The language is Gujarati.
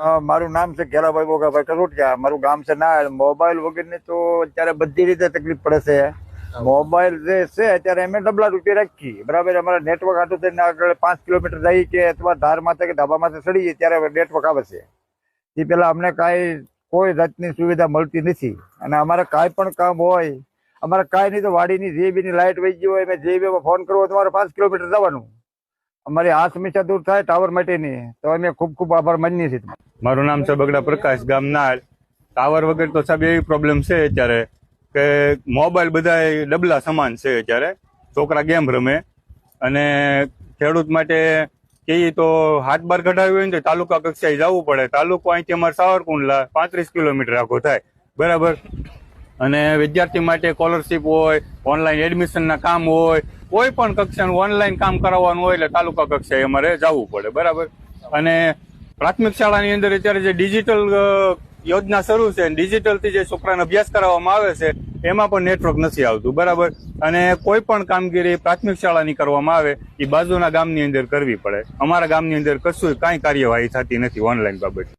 મારું નામ છે ઘેરાભાઈ બોગાભાઈ કસોટિયા મારું ગામ છે ના મોબાઈલ વગરની તો અત્યારે બધી રીતે તકલીફ પડે છે. મોબાઈલ જે છે અત્યારે અમે ડબલા રૂપિયા રાખી બરાબર અમારા નેટવર્ક આટલું થઈને આગળ પાંચ કિલોમીટર જઈએ કે અથવા ધાર માથે કે ધાબા માથે ચડીએ ત્યારે નેટવર્ક આવે છે. એ પેલા અમને કાંઈ કોઈ જાતની સુવિધા મળતી નથી. અને અમારે કાંઈ પણ કામ હોય અમારે કાંઈ નહીં તો વાડીની જે બીની લાઇટ વહી ગઈ હોય મેં જે બીમાં ફોન કરવો તમારે પાંચ કિલોમીટર જવાનું. અમારી આ સમસ્યા દૂર થાય ટાવર માટેની. તો અમે ખૂબ ખૂબ આભાર માનીએ છીએ. મારું નામ છે બગડા પ્રકાશ ગામ નાળ ટાવર વગર તો સાહેબ એવી પ્રોબ્લેમ છે અત્યારે કે મોબાઈલ બધા ડબલા સમાન છે અત્યારે. છોકરા ગેમ રમે. અને ખેડૂત માટે કે તો હાથ બાર કઢાવ્યું હોય ને તો તાલુકા કક્ષાએ જવું પડે. તાલુકો અહીંથી અમારે સાવરકુંડલા પાંત્રીસ કિલોમીટર આખો થાય. બરાબર? અને વિદ્યાર્થી માટે સ્કોલરશીપ હોય ઓનલાઈન એડમિશનના કામ હોય કોઈ પણ કક્ષાનું ઓનલાઈન કામ કરાવવાનું હોય એટલે તાલુકા કક્ષાએ અમારે જવું પડે, બરાબર? અને પ્રાથમિક શાળાની અંદર અત્યારે જે ડિજિટલ યોજના શરૂ છે ડિજિટલથી જે છોકરાને અભ્યાસ કરાવવામાં આવે છે, એમાં પણ નેટવર્ક નથી આવતું, બરાબર? અને કોઈ પણ કામગીરી પ્રાથમિક શાળાની કરવામાં આવે એ બાજુના ગામની અંદર કરવી પડે. અમારા ગામની અંદર કશું કાંઈ કાર્યવાહી થતી નથી ઓનલાઈન બાબતે.